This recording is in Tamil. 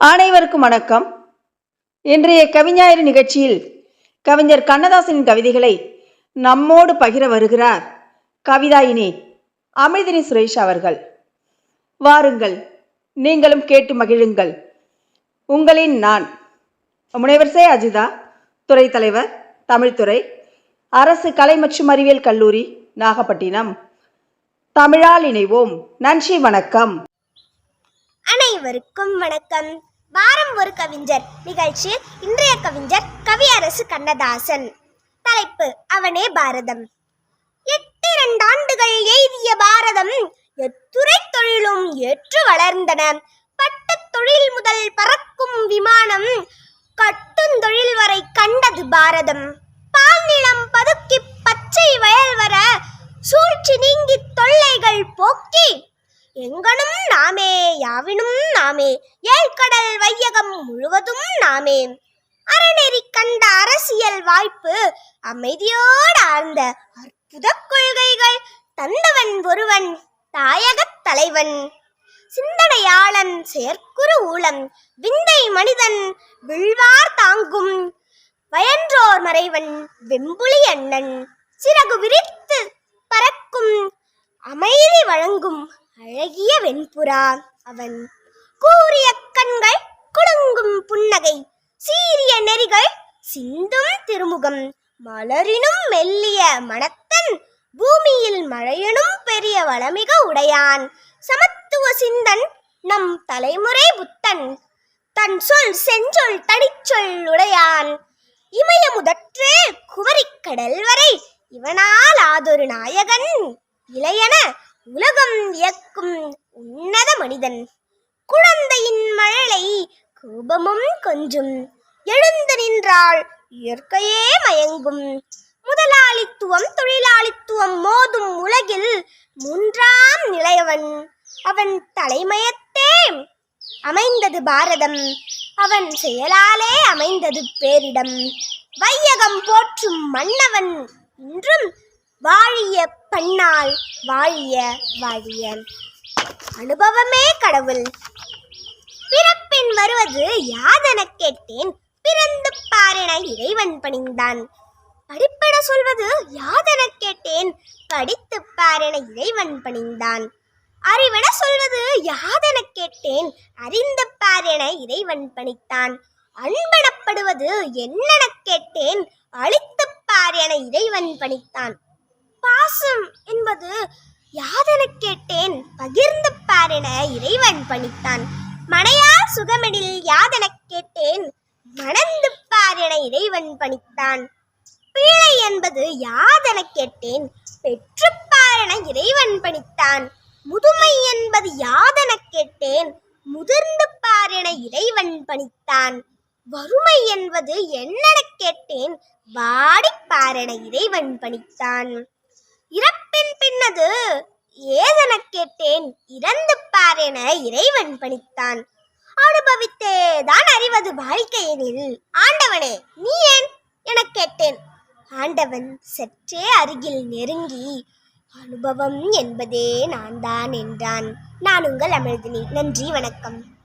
அனைவருக்கும் வணக்கம். இன்றைய கவிஞாயிறு நிகழ்ச்சியில் கவிஞர் கண்ணதாசனின் கவிதைகளை நம்மோடு பகிர வருகிறார் கவிதாயினி அமிர்தினி சுரேஷ் அவர்கள். வாருங்கள் நீங்களும் கேட்டு மகிழுங்கள். உங்களின் நான் முனைவர் சே அஜிதா துறை தலைவர் தமிழ்துறை அரசு கலை மற்றும் அறிவியல் கல்லூரி நாகப்பட்டினம். தமிழால் இணைவோம். நன்றி வணக்கம். அனைவருக்கும் வணக்கம். வாரம் ஒரு கவிஞர் நிகழ்ச்சி. இன்றைய கவிஞர் கவியரசு கண்ணதாசன். தலைப்பு அவனே பாரதம். எட்டிரண்டு ஆண்டுகள் எய்திய பாரதம் எத்துறை தொழிலும் ஏற்று வளர்ந்தன. பட்டுத் தொழில் முதல் பறக்கும் விமானம் கட்டுந்தொழில் வரை கண்டது பாரதம். பால்நிலம் பதுக்கி பச்சை வயல் வர சூழ்ச்சி நீங்கி தொல்லைகள் போக்கி எங்கனும் நாமே யாவினும் நாமே ஏழ்கடல் வையகம் முழுவதும் நாமே. அறநெறி கண்ட அரசியல் வாய்ப்பு அமைதியோடு ஆழ்ந்த அற்புத கொள்கைகள் தந்தவன் ஒருவன் தாயகத் தலைவன். சிந்தனையாளன் செயற்குறு ஊழம் விந்தை மனிதன் விழ்வார் தாங்கும். வயன்றோர் மறைவன் வெம்புலி அண்ணன். சிறகு விரித்து பறக்கும் அமைதி வழங்கும். அழகிய வெண்புறா அவன். கூறிய கண்கள் குலுங்கும் புன்னகை. சீரிய நெறிகள் சிந்தும் திருமுகம். மலரினும் மெல்லிய மனத்தன் பூமியில் மழையனும் பெரிய வளமிக உடையான். சமத்துவ சிந்தன் நம் தலைமுறை புத்தன். தன் சொல் செஞ்சொல் தடிச்சொல் உடையான். இமய முதற்றே குவரிக்கடல் வரை இவனால் ஆதொரு நாயகன். இளையன உலகம் இயக்கும் உன்னத மனிதன். குழந்தையின் மழலை கோபமும் கொஞ்சும். எழுந்து நின்றால் இயற்கையே மயங்கும். முதலாளித்துவம் தொழிலாளித்துவம் மோதும் உலகில் மூன்றாம் நிலையவன். அவன் தலைமயத்தே அமைந்தது பாரதம். அவன் செயலாலே அமைந்தது பேரிடம். வையகம் போற்றும் மன்னவன் இன்றும் வாழிய பண்ணால் வாழிய வாழிய அனுபவமே கடவுள். பிறப்பின் வருவது யாதென கேட்டேன். பிறந்து பாரென இறைவன் பணிந்தான். படிப்பென சொல்வது யாதன கேட்டேன். படித்து பாரென இறைவன் பணிந்தான். அறிவென சொல்வது யாதென கேட்டேன். அறிந்து பாரென இறைவன் பணித்தான். அன்பெனப்படுவது என்னென கேட்டேன். அழித்துப் பார் என இறைவன் பணித்தான். பாசம் என்பது யாதெனக் கேட்டேன் பகிர்ந்து பாரென இறைவன் பணித்தான். மனையா சுகமெனில் யாதெனக் கேட்டேன் மணந்து பாரென இறைவன் பணித்தான். பிள்ளை என்பது யாதெனக் கேட்டேன் பெற்று பாரென இறைவன் பணித்தான். முதுமை என்பது யாதெனக் கேட்டேன் முதிர்ந்து பாரென இறைவன் பணித்தான். வறுமை என்பது என்னெனக் கேட்டேன் வாடிப் பார் இறைவன் பணித்தான். இறப்பின் பின்னது ஏதெனக் கேட்டேன் இறந்து பார் என இறைவன் பணித்தான். அனுபவித்தே தான் அறிவது வாழ்க்கையெனில். ஆண்டவனே நீ ஏன்? எனக் கேட்டேன். ஆண்டவன் சற்றே அருகில் நெருங்கி அனுபவம் என்பதே நான் தான் என்றான். நான் உங்கள் அமிழ்தினி. நன்றி வணக்கம்.